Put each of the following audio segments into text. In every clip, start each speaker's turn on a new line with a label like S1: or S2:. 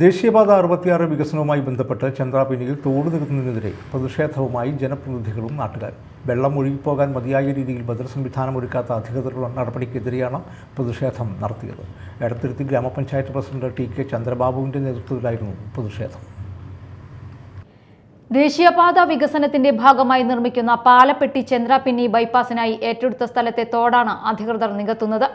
S1: ദേശീയപാത അറുപത്തിയാറ് വികസനവുമായി ബന്ധപ്പെട്ട് ചന്ദ്രാപിനിയിൽ തോട് നികത്തുന്നതിനെതിരെ പ്രതിഷേധവുമായി ജനപ്രതിനിധികളും നാട്ടുകാരും വെള്ളം ഒഴുകിപ്പോകാൻ മതിയായ രീതിയിൽ ബദൽ സംവിധാനം ഒരുക്കാത്ത അധികൃതരുടെ നടപടിക്കെതിരെയാണ് പ്രതിഷേധം നടത്തിയത്. എടത്തിരുത്തി ഗ്രാമപഞ്ചായത്ത് പ്രസിഡന്റ് ടി കെ ചന്ദ്രബാബുവിന്റെ നേതൃത്വത്തിലായിരുന്നു പ്രതിഷേധം.
S2: ദേശീയപാത വികസനത്തിന്റെ ഭാഗമായി നിർമ്മിക്കുന്ന പാലപ്പെട്ടി ചന്ദ്രാപിന്നി ബൈപ്പാസിനായി ഏറ്റെടുത്ത സ്ഥലത്തെ തോടാണ് അധികൃതർ നികത്തുന്നത്.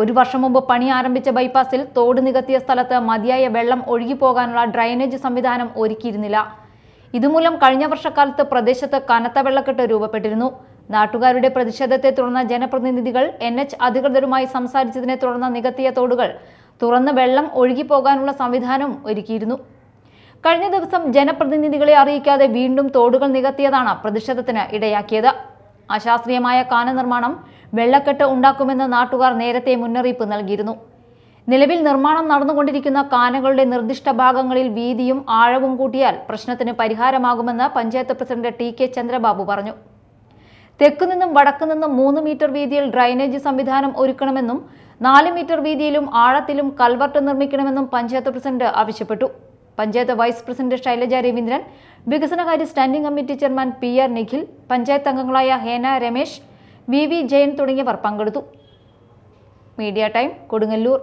S2: ഒരു വർഷം മുമ്പ് പണി ആരംഭിച്ച ബൈപ്പാസിൽ തോട് നികത്തിയ സ്ഥലത്ത് മതിയായ വെള്ളം ഒഴുകിപ്പോകാനുള്ള ഡ്രൈനേജ് സംവിധാനം ഒരുക്കിയിരുന്നില്ല. ഇതുമൂലം കഴിഞ്ഞ വർഷക്കാലത്ത് പ്രദേശത്ത് കനത്ത വെള്ളക്കെട്ട് രൂപപ്പെട്ടിരുന്നു. നാട്ടുകാരുടെ പ്രതിഷേധത്തെ തുടർന്ന് ജനപ്രതിനിധികൾ എൻ എച്ച് അധികൃതരുമായി സംസാരിച്ചതിനെ തുടർന്ന് നികത്തിയ തോടുകൾ തുറന്ന് വെള്ളം ഒഴുകിപ്പോകാനുള്ള സംവിധാനം ഒരുക്കിയിരുന്നു. കഴിഞ്ഞ ദിവസം ജനപ്രതിനിധികളെ അറിയിക്കാതെ വീണ്ടും തോടുകൾ നികത്തിയതാണ് പ്രതിഷേധത്തിന് ഇടയാക്കിയത്. അശാസ്ത്രീയമായ കാന നിർമ്മാണം വെള്ളക്കെട്ട് ഉണ്ടാക്കുമെന്ന് നാട്ടുകാർ നേരത്തെ മുന്നറിയിപ്പ് നൽകിയിരുന്നു. നിലവിൽ നിർമ്മാണം നടന്നുകൊണ്ടിരിക്കുന്ന കാനകളുടെ നിർദ്ദിഷ്ട ഭാഗങ്ങളിൽ വീതിയും ആഴവും കൂട്ടിയാൽ പ്രശ്നത്തിന് പരിഹാരമാകുമെന്ന് panchayat president T K Chandrababu പറഞ്ഞു. തെക്കുനിന്നും വടക്കുനിന്നും മൂന്ന് മീറ്റർ വീതിയിൽ ഡ്രൈനേജ് സംവിധാനം ഒരുക്കണമെന്നും നാല് മീറ്റർ വീതിയിലും ആഴത്തിലും കൽവർട്ട് നിർമ്മിക്കണമെന്നും പഞ്ചായത്ത് പ്രസിഡന്റ് ആവശ്യപ്പെട്ടു. പഞ്ചായത്ത് വൈസ് പ്രസിഡന്റ് ശൈലജ രവീന്ദ്രൻ വികസനകാര്യ standing committee chairman P R Nikhil panchayat അംഗങ്ങളായ ഹേന രമേശ് വി വി ജയൻ തുടങ്ങിയവർ പങ്കെടുത്തു. Media time Kodungallur.